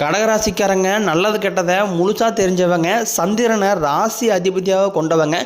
கடகராசிக்காரங்க நல்லது கெட்டதை முழுசாக தெரிஞ்சவங்க சந்திரனை ராசி அதிபதியாக கொண்டவங்க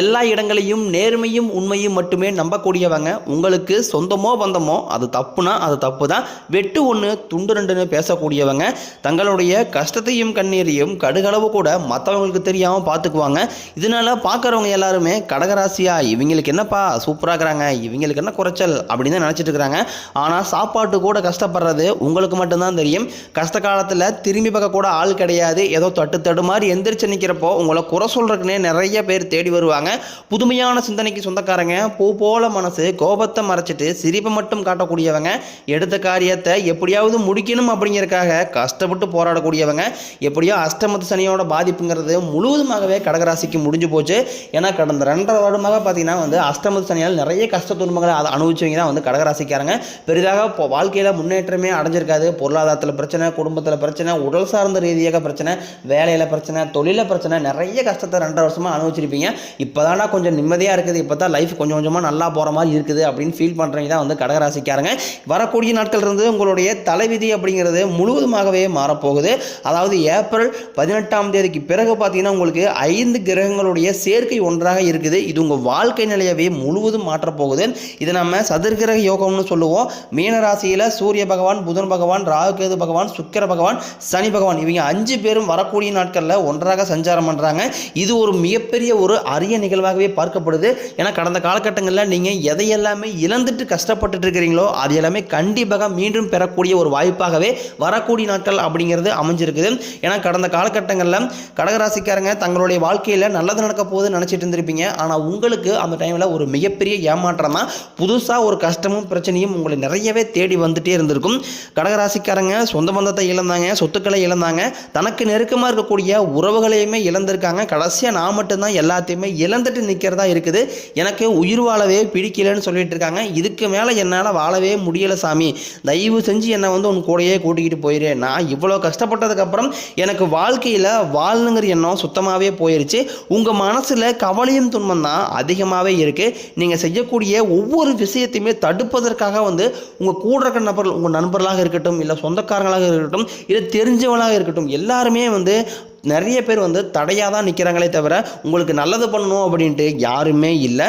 எல்லா இடங்களையும் நேர்மையும் உண்மையும் மட்டுமே நம்பக்கூடியவங்க உங்களுக்கு சொந்தமோ பந்தமோ அது தப்புனா அது தப்பு தான் வெட்டு ஒன்று துண்டு ரெண்டுன்னு பேசக்கூடியவங்க தங்களுடைய கஷ்டத்தையும் கண்ணீரையும் கடுகளவு கூட மற்றவங்களுக்கு தெரியாமல் பார்த்துக்குவாங்க இதனால பார்க்குறவங்க எல்லாருமே கடகராசியா இவங்களுக்கு என்னப்பா சூப்பராக இருக்கிறாங்க இவங்களுக்கு என்ன குறைச்சல் அப்படின்னு தான் நினச்சிட்டு இருக்கிறாங்க. ஆனால் சாப்பாட்டு கூட கஷ்டப்படுறது உங்களுக்கு மட்டும்தான் தெரியும். கஷ்ட காலத்தில் திரும்பி பார்க்க கூட ஆள் கிடையாது. ஏதோ தட்டு தடு மாதிரி எந்திரிச்சு நிற்கிறப்போ உங்களை குறை சொல்கிறதுக்குனே நிறைய பேர் தேடி வருவாங்க. புதுமையான சிந்தனைக்கு சொந்தக்காரங்க பூ போல மனசு கோபத்தை மறைச்சிட்டு சிரிப்பை மட்டும் காட்டக்கூடியவங்க எடுத்த காரியத்தை எப்படியாவது முடிக்கணும் அப்படிங்கிறதுக்காக கஷ்டப்பட்டு போராடக்கூடியவங்க. எப்படியோ அஷ்டமத்து சனியோட பாதிப்புங்கிறது முழுவதுமாகவே கடகராசிக்கு முடிஞ்சு போச்சு. ஏன்னா கடந்த ரெண்டரை வருடமாக பார்த்தீங்கன்னா வந்து அஷ்டமத்து சனியால் நிறைய கஷ்ட துன்பங்களை அதை அனுபவிச்சவங்க தான் வந்து கடகராசிக்காரங்க. பெரிதாக இப்போ வாழ்க்கையில் முன்னேற்றமே அடைஞ்சிருக்காது. பொருளாதாரத்தில் பிரச்சனை குடும்பத்தில் பிரச்சனை பிரச்சனை உடல் சார்ந்த ரீதியாக பிரச்சனை வேலையில் பிரச்சனை தொழிலில் பிரச்சனை நிறைய கஷ்டத்தை ரெண்டரை வருஷமாக அனுபவிச்சிருப்பீங்க. இப்போ கொஞ்சம் நிம்மதியாக இருக்குது இப்போ தான் லைஃப் கொஞ்சம் கொஞ்சமாக நல்லா போகிற மாதிரி இருக்குது அப்படின்னு ஃபீல் பண்ணுறவங்க தான் வந்து கடகராசிக்காரங்க. வரக்கூடிய நாட்கள் இருந்து உங்களுடைய தலைவிதி அப்படிங்கிறது முழுவதுமாகவே மாறப்போகுது. அதாவது ஏப்ரல் பதினெட்டாம் தேதிக்கு பிறகு பார்த்தீங்கன்னா உங்களுக்கு ஐந்து கிரகங்களுடைய சேர்க்கை ஒன்றாக இருக்குது. இது உங்கள் வாழ்க்கை நிலையவே முழுவதும் மாற்றப்போகுது. இதை நம்ம சதுர்கிரக யோகம்னு சொல்லுவோம். மீன ராசியில் சூரிய பகவான் புதன் பகவான் ராகுகேது பகவான் சுக்கிர பகவான் சனி பகவான். இவங்க அஞ்சு பேரும் வரக்கூடிய நாட்களில் ஒன்றாக சஞ்சாரம் பண்ணுறாங்க இது ஒரு மிகப்பெரிய ஒரு அரிய நிகழ்வாகவே பார்க்கப்படுது. ஏன்னா கடந்த காலகட்டங்களில் நீங்கள் எதையெல்லாமே இழந்துட்டு கஷ்டப்பட்டுட்டு இருக்கிறீங்களோ அது எல்லாமே கண்டிப்பாக மீண்டும் பெறக்கூடிய ஒரு வாய்ப்பாகவே வரக்கூடிய நாட்கள் அப்படிங்கிறது அமைஞ்சிருக்குது. ஏன்னா கடந்த காலகட்டங்களில் கடகராசிக்காரங்க தங்களுடைய வாழ்க்கையில் நல்லது நடக்க போகுதுன்னு நினச்சிட்டு இருந்திருப்பீங்க. ஆனால் உங்களுக்கு அந்த டைமில் ஒரு மிகப்பெரிய ஏமாற்றம் தான் புதுசாக ஒரு கஷ்டமும் பிரச்சனையும் உங்களை நிறையவே தேடி வந்துட்டே இருந்திருக்கும். கடகராசிக்காரங்க சொந்த பந்தத்தை இழந்தாங்க. சொத்துக்களை இழந்தாங்க. தனக்கு நெருக்கமாக இருக்கக்கூடிய உறவுகளையுமே இழந்திருக்காங்க. கடைசியாக நான் மட்டும்தான் எல்லாத்தையுமே இழந்துட்டு நிற்கிறதா இருக்குது. எனக்கு உயிர் வாழவே பிடிக்கலன்னு சொல்லிட்டு இருக்காங்க. இதுக்கு மேலே என்னால் வாழவே முடியலை சாமி. தயவு செஞ்சு என்னை வந்து உன் கூடயே கூட்டிக்கிட்டு போயிரு. நான் இவ்வளோ கஷ்டப்பட்டதுக்கப்புறம் எனக்கு வாழ்க்கையில் வாழணுங்கிற எண்ணம் சுத்தமாகவே போயிருச்சு. உங்கள் மனசில் கவலையும் துன்பம் தான் அதிகமாகவே இருக்குது நீங்கள் செய்யக்கூடிய ஒவ்வொரு விஷயத்தையுமே தடுப்பதற்காக வந்து உங்கள் கூட இருக்கிற நபர்கள் உங்கள் நண்பர்களாக இருக்கட்டும் இல்லை சொந்தக்காரங்களாக இருக்கட்டும் இல்லை தெரிஞ்சவங்களாக இருக்கட்டும் எல்லாருமே வந்து நிறைய பேர் வந்து தடையாக தான் நிற்கிறாங்களே தவிர உங்களுக்கு நல்லது பண்ணணும் அப்படின்ட்டு யாருமே இல்லை.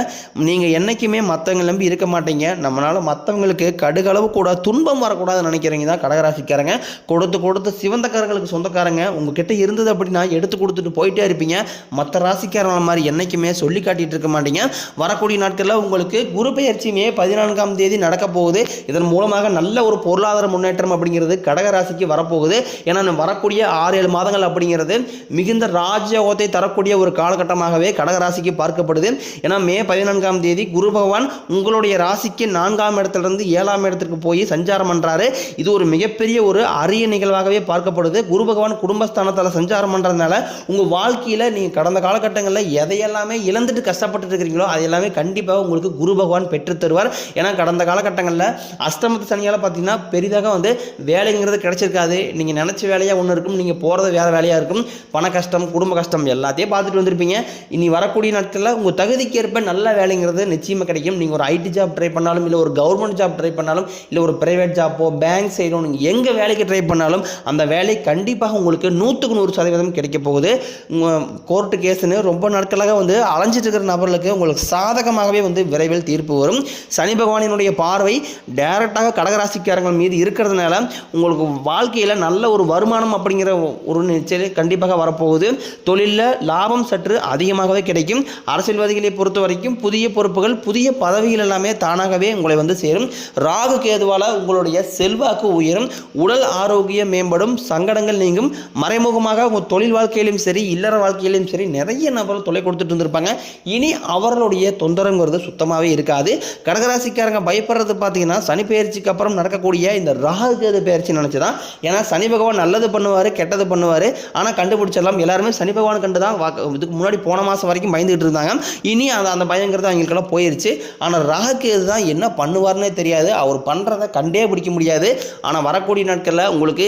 நீங்கள் என்றைக்குமே மற்றவங்க நம்பி இருக்க மாட்டீங்க. நம்மளால் மற்றவங்களுக்கு கடுகளவு கூட துன்பம் வரக்கூடாதுன்னு நினைக்கிறீங்க தான் கடகராசிக்காரங்க. கொடுத்து கொடுத்து சிவந்தக்காரங்களுக்கு சொந்தக்காரங்க. உங்ககிட்ட இருந்தது அப்படின்னா எடுத்து கொடுத்துட்டு போயிட்டே இருப்பீங்க. மற்ற ராசிக்காரங்க மாதிரி என்றைக்குமே சொல்லி காட்டிகிட்டு இருக்க மாட்டீங்க. வரக்கூடிய நாட்களில் உங்களுக்கு குரு பயிற்சியுமே பதினான்காம் தேதி நடக்க போகுது. இதன் மூலமாக நல்ல ஒரு பொருளாதார முன்னேற்றம் அப்படிங்கிறது கடகராசிக்கு வரப்போகுது. ஏன்னா வரக்கூடிய ஆறு ஏழு மாதங்கள் அப்படிங்கிறது மிகுந்த ராஜயோகத்தை தரக்கூடிய ஒரு காலகட்டமாகவே கடகராசிக்கு பார்க்கப்படுது. ஏன்னா மே பதினான்காம் தேதி குரு பகவான் உங்களுடைய ராசிக்கு நான்காம் இடத்துலேருந்து ஏழாம் இடத்திற்கு போய் சஞ்சாரம் பண்ணுறாரு இது ஒரு மிகப்பெரிய ஒரு அரிய நிகழ்வாகவே பார்க்கப்படுது. குரு பகவான் குடும்பஸ்தானத்தில் சஞ்சாரம் பண்ணுறதுனால உங்கள் வாழ்க்கையில் நீங்கள் கடந்த காலகட்டங்களில் எதையெல்லாமே இழந்துட்டு கஷ்டப்பட்டு இருக்கிறீங்களோ அது எல்லாமே கண்டிப்பாக உங்களுக்கு குரு பகவான் பெற்று தருவார். ஏன்னா கடந்த காலகட்டங்களில் அஷ்டமத்து சனியால் பார்த்தீங்கன்னா பெரிதாக வந்து வேலைங்கிறது கிடைச்சிருக்காது. நீங்கள் நினச்ச வேலையாக ஒன்று இருக்கும் நீங்கள் போகிறது வேறு வேலையாக இருக்கும். பண கஷ்டம் குடும்ப கஷ்டம் எல்லாத்தையும் பார்த்துட்டு வந்திருப்பீங்க. இனி வரக்கூடிய நாட்களில் உங்கள் தகுதிக்கு ஏற்ப நல்ல வேலைங்கிறது நிச்சயமாக கிடைக்கும். நீங்கள் ஒரு ஐடி ஜாப் ட்ரை பண்ணாலும் இல்லை ஒரு கவர்மெண்ட் ஜாப் ட்ரை பண்ணாலும் இல்லை ஒரு ப்ரைவேட் ஜாப்போ பேங்க் சைடோ நீங்கள் எங்கே வேலைக்கு ட்ரை பண்ணாலும் அந்த வேலை கண்டிப்பாக உங்களுக்கு நூற்றுக்கு நூறு சதவீதம் கிடைக்க போகுது. உங்கள் கோர்ட்டு கேஸுன்னு ரொம்ப நாட்களாக வந்து அலைஞ்சிட்டு இருக்கிற நபர்களுக்கு உங்களுக்கு சாதகமாகவே வந்து விரைவில் தீர்ப்பு வரும். சனி பகவானினுடைய பார்வை டைரக்டாக கடகராசிக்காரங்கள் மீது இருக்கிறதுனால உங்களுக்கு வாழ்க்கையில் நல்ல ஒரு வருமானம் அப்படிங்கிற ஒரு நிச்சயம் கண்டிப்பாக வரப்போகுது. தொழிலில் லாபம் சற்று அதிகமாகவே கிடைக்கும். அரசியல்வாதிகளை பொறுத்த வரைக்கும் புதிய பொறுப்புகள் புதிய பதவிகள் எல்லாமே தானாகவே உங்களை வந்து சேரும். ராகு கேதுவால் உங்களுடைய செல்வாக்கு உயரும். உடல் ஆரோக்கியம் மேம்படும். சங்கடங்கள் நீங்கும். மறைமுகமாக உங்கள் தொழில் வாழ்க்கையிலும் சரி இல்லற வாழ்க்கையிலும் சரி நிறைய நபர்கள் தொலை கொடுத்துட்டு இருந்திருப்பாங்க. இனி அவர்களுடைய தொந்தரவுங்கிறது சுத்தமாகவே இருக்காது. கடகராசிக்காரங்க பயப்படுறது பார்த்தீங்கன்னா சனி பயிற்சிக்கு அப்புறம் நடக்கக்கூடிய இந்த ராகு கேது பயிற்சி நினச்சிதான். ஏன்னா சனி பகவான் நல்லது பண்ணுவார் கெட்டது பண்ணுவார். ஆனால் கண்டுபிடிச்சிடலாம். எல்லாருமே சனி பகவான் கண்டு தான் வாக்கு இதுக்கு முன்னாடி போன மாதம் வரைக்கும் பயந்துகிட்டு இருந்தாங்க. இனி அந்த அந்த பயங்கிறது அவங்களுக்கெல்லாம் போயிருச்சு. ஆனால் ராகுகேது தான் என்ன பண்ணுவார்னே தெரியாது. அவர் பண்ணுறதை கண்டே பிடிக்க முடியாது. ஆனால் வரக்கூடிய நாட்களில் உங்களுக்கு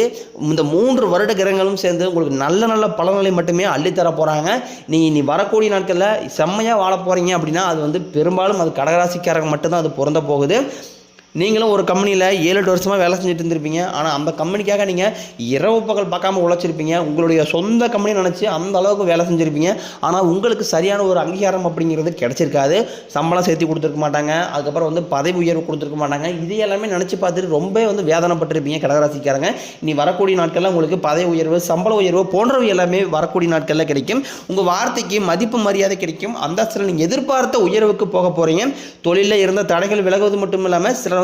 இந்த மூன்று வருட கிரகங்களும் சேர்ந்து உங்களுக்கு நல்ல நல்ல பலன்களை மட்டுமே அள்ளித்தர போகிறாங்க நீங்கள் இனி வரக்கூடிய நாட்களில் செம்மையாக வாழ போகிறீங்க அப்படின்னா அது வந்து பெரும்பாலும் அது கடகராசிக்காரங்க மட்டும்தான் அது பொருந்த போகுது. நீங்களும் ஒரு கம்பெனியில் ஏழு எட்டு வருஷமாக வேலை செஞ்சுட்டு இருந்திருப்பீங்க. ஆனால் அந்த கம்பெனிக்காக நீங்கள் இரவு பகல் பார்க்காம உழைச்சிருப்பீங்க. உங்களுடைய சொந்த கம்பெனி நினச்சி அந்த அளவுக்கு வேலை செஞ்சுருப்பீங்க. ஆனால் உங்களுக்கு சரியான ஒரு அங்கீகாரம் அப்படிங்கிறது கிடச்சிருக்காது. சம்பளம் சேர்த்து கொடுத்துருக்க மாட்டாங்க. அதுக்கப்புறம் வந்து பதவி உயர்வு கொடுத்துருக்க மாட்டாங்க. இது எல்லாமே நினச்சி பார்த்துட்டு ரொம்ப வந்து வேதனைப்பட்டிருப்பீங்க கடகராசிக்காரங்க. இனி வரக்கூடிய நாட்களில் உங்களுக்கு பதவி உயர்வு சம்பள உயர்வு போன்றவை எல்லாமே வரக்கூடிய நாட்களில் கிடைக்கும். உங்கள் வார்த்தைக்கு மதிப்பு மரியாதை கிடைக்கும். அந்தஸ்தில் நீங்கள் எதிர்பார்த்த உயர்வுக்கு போக போகிறீங்க தொழிலில் இருந்த தடைகள் விலகுவது மட்டும் இல்லாமல் சில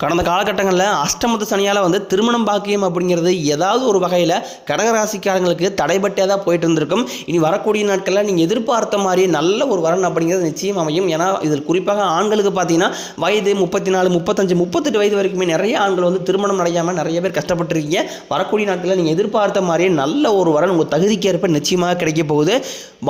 கடந்த காலகட்டங்களில் அஷ்டமத்து சனியால் வந்து திருமணம் பாக்கியம் அப்படிங்கிறது ஏதாவது ஒரு வகையில் கடகராசிக்காரங்களுக்கு தடைபட்டே தான் போயிட்டு இருந்திருக்கும் இனி வரக்கூடிய நாட்களில் நீங்கள் எதிர்பார்த்த மாதிரி நல்ல ஒரு வரன் அப்படிங்கிறது நிச்சயம் அமையும். ஏன்னா இதில் குறிப்பாக ஆண்களுக்கு பார்த்தீங்கன்னா வயது முப்பத்தி நாலு முப்பத்தஞ்சு முப்பத்தெட்டு வயது வரைக்குமே நிறைய ஆண்கள் வந்து திருமணம் நடையாமல் நிறைய பேர் கஷ்டப்பட்டுருக்கீங்க. வரக்கூடிய நாட்களில் நீங்கள் எதிர்பார்த்த மாதிரி நல்ல ஒரு வரன் உங்கள் தகுதிக்கேற்ப நிச்சயமாக கிடைக்க போகுது.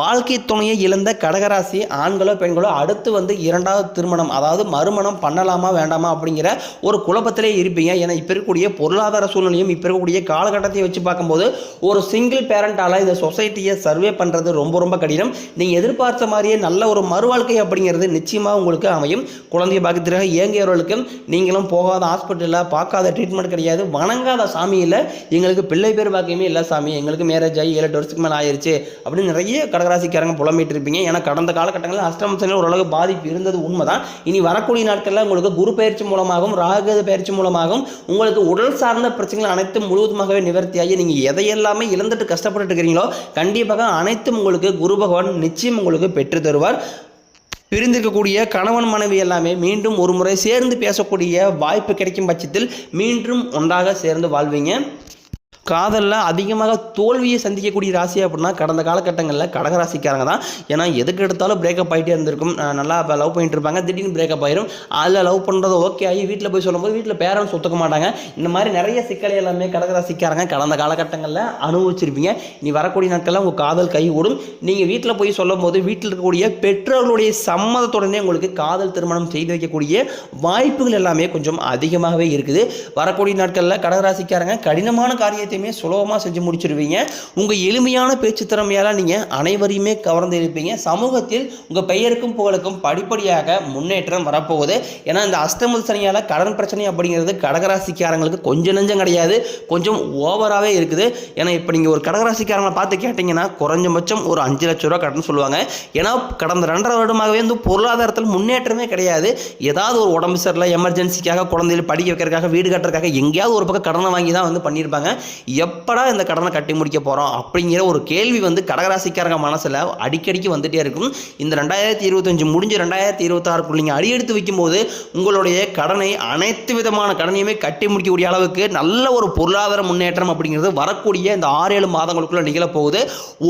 வாழ்க்கை துணையை இழந்த கடகராசி ஆண்களோ பெண்களோ அடுத்து வந்து இரண்டாவது திருமணம் அதாவது மறுமணம் பண்ணலாமா வேண்டாமா அப்படிங்கிற ஒரு குழப்பத்திலே இருப்பீங்க. ஏன்னா இப்போ இருக்கக்கூடிய பொருளாதார சூழ்நிலையும் இப்போ இருக்கக்கூடிய காலகட்டத்தையும் வச்சு பார்க்கும்போது ஒரு சிங்கிள் பேரண்டால் இந்த சொசைட்டியை சர்வே பண்ணுறது ரொம்ப ரொம்ப கடினம். நீங்கள் எதிர்பார்த்த மாதிரியே நல்ல ஒரு மறுவாழ்க்கை அப்படிங்கிறது நிச்சயமாக உங்களுக்கு அமையும். குழந்தைய பாக்கியத்திற்காக இயங்கியவர்களுக்கும் நீங்களும் போகாத ஹாஸ்பிட்டலில் பார்க்காத ட்ரீட்மெண்ட் கிடையாது. வணங்காத சாமியில் எங்களுக்கு பிள்ளை பேர் பாக்கியமே இல்லை சாமி. எங்களுக்கு மேரேஜ் ஆகி ஏழு எட்டு வருஷத்துக்கு மேலே ஆயிடுச்சு அப்படின்னு நிறைய கடகராசிக்காரங்க புலம்பிட்டு இருப்பீங்க. ஏன்னா கடந்த காலகட்டங்களில் அஷ்டமசனில் ஓரளவு பாதிப்பு இருந்தது உண்மைதான். இனி வரக்கூடிய நாட்களில் உங்களுக்கு குரு பயிற்சி மூலமாகவும் ராகு பயிற்சி மூலமாகவும் உங்களுக்கு உடல் சார்ந்த பிரச்சனைகள் அனைத்தும் முழுவதுமாகவே நிவர்த்தியாகி நீங்கள் எதையெல்லாமே இழந்துட்டு கஷ்டப்பட்டு இருக்கிறீங்களோ கண்டிப்பாக அனைத்தும் உங்களுக்கு குரு பகவான் நிச்சயம் உங்களுக்கு பெற்று தருவார். பிரிந்திருக்கக்கூடிய கணவன் மனைவி எல்லாமே மீண்டும் ஒரு முறை சேர்ந்து பேசக்கூடிய வாய்ப்பு கிடைக்கும் பட்சத்தில் மீண்டும் ஒன்றாக சேர்ந்து வாழ்வீங்க. காதலில் அதிகமாக தோல்வியை சந்திக்கக்கூடிய ராசி அப்படின்னா கடந்த காலகட்டங்களில் கடகராசிக்காரங்க தான். ஏன்னா எதுக்கு எடுத்தாலும் பிரேக்கப் ஆகிட்டே இருந்திருக்கும். நல்லா லவ் பண்ணிட்டு இருப்பாங்க. திடீர்னு பிரேக்கப் ஆயிரும். அதில் லவ் பண்ணுறது ஓகே ஆகி வீட்டில் போய் சொல்லும்போது வீட்டில் பேரண்ட்ஸ் ஒத்துக்க மாட்டாங்க. இந்த மாதிரி நிறைய சிக்கலை எல்லாமே கடகராசிக்காரங்க கடந்த காலகட்டங்களில் அனுபவிச்சிருப்பீங்க. நீ வரக்கூடிய நாட்களில் உங்கள் காதல் கை ஓடும். நீங்கள் வீட்டில் போய் சொல்லும் போது வீட்டில் இருக்கக்கூடிய பெற்றோர்களுடைய சம்மதத்துடனே உங்களுக்கு காதல் திருமணம் செய்து வைக்கக்கூடிய வாய்ப்புகள் எல்லாமே கொஞ்சம் அதிகமாகவே இருக்குது. வரக்கூடிய நாட்களில் கடகராசிக்காரங்க கடினமான காரியத்தை காரியத்தையுமே சுலபமாக செஞ்சு முடிச்சிருவீங்க. உங்கள் எளிமையான பேச்சு திறமையால் நீங்கள் அனைவரையுமே கவர்ந்து இருப்பீங்க. சமூகத்தில் உங்கள் பெயருக்கும் புகழுக்கும் படிப்படியாக முன்னேற்றம் வரப்போகுது. ஏன்னா இந்த அஷ்டமது சனியால் கடன் பிரச்சனை அப்படிங்கிறது கடகராசிக்காரங்களுக்கு கொஞ்சம் நெஞ்சம் கிடையாது. கொஞ்சம் ஓவராகவே இருக்குது. ஏன்னா இப்போ நீங்கள் ஒரு கடகராசிக்காரங்களை பார்த்து கேட்டிங்கன்னா குறைஞ்சபட்சம் ஒரு அஞ்சு லட்ச ரூபா கடன் சொல்லுவாங்க. ஏன்னா கடந்த ரெண்டரை வருடமாகவே வந்து பொருளாதாரத்தில் முன்னேற்றமே கிடையாது. ஏதாவது ஒரு உடம்பு சரியில்லை எமர்ஜென்சிக்காக குழந்தைகள் படிக்க வைக்கிறதுக்காக வீடு கட்டுறதுக்காக எங்கேயாவது ஒரு பக்கம் கடனை வாங்கி தான் வந்து பண்ணியிருப்பாங்க. எப்படா இந்த கடனை கட்டி முடிக்க போகிறோம் அப்படிங்கிற ஒரு கேள்வி வந்து கடகராசிக்காரங்க மனசில் அடிக்கடிக்கு வந்துகிட்டே இருக்கும். இந்த ரெண்டாயிரத்தி இருபத்தஞ்சு முடிஞ்சு ரெண்டாயிரத்தி இருபத்தாறுக்குள்ள நீங்கள் அடியெடுத்து வைக்கும்போது உங்களுடைய கடனை அனைத்து விதமான கடனையுமே கட்டி முடிக்கக்கூடிய அளவுக்கு நல்ல ஒரு பொருளாதார முன்னேற்றம் அப்படிங்கிறது வரக்கூடிய இந்த ஆறு ஏழு மாதங்களுக்குள்ளே நிகழப்போகுது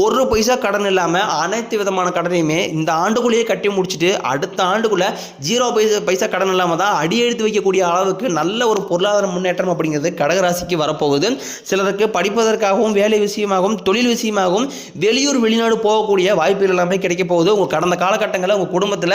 ஒரு பைசா கடன் இல்லாமல் அனைத்து விதமான கடனையுமே இந்த ஆண்டுக்குள்ளேயே கட்டி முடிச்சுட்டு அடுத்த ஆண்டுக்குள்ளே ஜீரோ பைசா பைசா கடன் இல்லாமல் தான் அடியெடுத்து வைக்கக்கூடிய அளவுக்கு நல்ல ஒரு பொருளாதார முன்னேற்றம் அப்படிங்கிறது கடகராசிக்கு வரப்போகுது. சில சிலருக்கு படிப்பதற்காகவும் வேலை விஷயமாகவும் தொழில் விஷயமாகவும் வெளியூர் வெளிநாடு போகக்கூடிய வாய்ப்புகள் எல்லாமே கிடைக்க போகுது. உங்கள் கடந்த காலகட்டங்களில் உங்கள் குடும்பத்தில்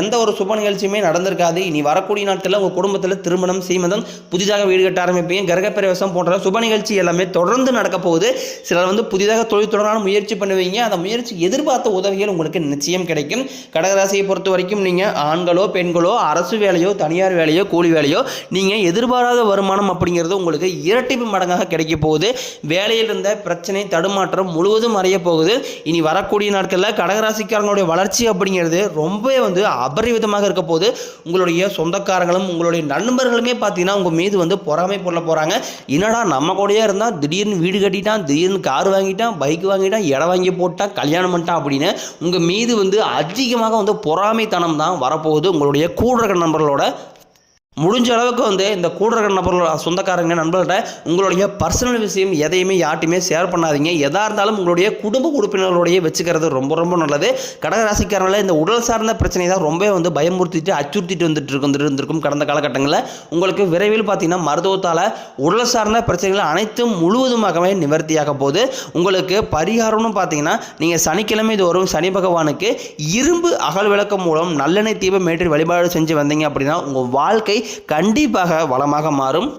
எந்த ஒரு சுப நிகழ்ச்சியுமே நடந்திருக்காது. இனி வரக்கூடிய நாட்களில் உங்கள் குடும்பத்தில் திருமணம் சீமந்தம் புதிதாக வீடு கட்ட ஆரம்பிப்பீங்க கிரகப்பிரவேசம் போன்ற சுப நிகழ்ச்சி எல்லாமே தொடர்ந்து நடக்க போகுது. சிலர் வந்து புதிதாக தொழில் தொடரான முயற்சி பண்ணுவீங்க. அந்த முயற்சி எதிர்பார்த்த உதவிகள் உங்களுக்கு நிச்சயம் கிடைக்கும். கடகராசியை பொறுத்த வரைக்கும் நீங்கள் ஆண்களோ பெண்களோ அரசு வேலையோ தனியார் வேலையோ கூலி வேலையோ நீங்கள் எதிர்பாராத வருமானம் அப்படிங்கிறது உங்களுக்கு இரட்டிப்பு மடங்காக கிடைக்கும் கிடைக்க போகுது வேலையில் இருந்த பிரச்சனை தடுமாற்றம் முழுவதும் மறைய போகுது. இனி வரக்கூடிய நாட்களில் கடகராசிக்காரங்களுடைய வளர்ச்சி அப்படிங்கிறது ரொம்பவே வந்து அபரிவிதமாக இருக்க போகுது. உங்களுடைய சொந்தக்காரங்களும் உங்களுடைய நண்பர்களுமே பார்த்தீங்கன்னா உங்கள் மீது வந்து பொறாமை பொருள போகிறாங்க என்னடா நம்ம கூடயே இருந்தால் திடீர்னு வீடு கட்டிட்டான் திடீர்னு கார் வாங்கிட்டான் பைக் வாங்கிட்டான் இடம் வாங்கி போட்டான் கல்யாணம் பண்ணிட்டான் அப்படின்னு உங்கள் மீது வந்து அதிகமாக வந்து பொறாமைத்தனம் தான் வரப்போகுது. உங்களுடைய கூடுற நண்பர்களோட முடிஞ்ச அளவுக்கு வந்து இந்த கூட இருக்கிற நபர்களோட சொந்தக்காரங்க நண்பர்கள்ட்ட உங்களுடைய பர்சனல் விஷயம் எதையுமே யார்ட்டையுமே ஷேர் பண்ணாதீங்க. எதாக இருந்தாலும் உங்களுடைய குடும்ப உறுப்பினர்களுடைய வச்சுக்கிறது ரொம்ப ரொம்ப நல்லது. கடகராசிக்காரங்கள இந்த உடல் சார்ந்த பிரச்சனை தான் ரொம்ப வந்து பயமுறுத்திட்டு அச்சுறுத்திட்டு வந்துட்டு இருக்கு வந்துட்டு இருந்திருக்கும் கடந்த காலகட்டங்களில். உங்களுக்கு விரைவில் பார்த்தீங்கன்னா மருத்துவத்தால் உடல் சார்ந்த பிரச்சனைகள் அனைத்தும் முழுவதுமாகவே நிவர்த்தியாக போகுது. உங்களுக்கு பரிகாரம்னு பார்த்தீங்கன்னா நீங்கள் சனிக்கிழமை தோறும் சனி பகவானுக்கு இரும்பு அகல் விளக்கம் மூலம் நல்லெண்ணெய் தீபம் மேற்றி வழிபாடு செஞ்சு வந்தீங்க அப்படின்னா உங்கள் வாழ்க்கை கண்டிப்பாக வளமாக மாறும்.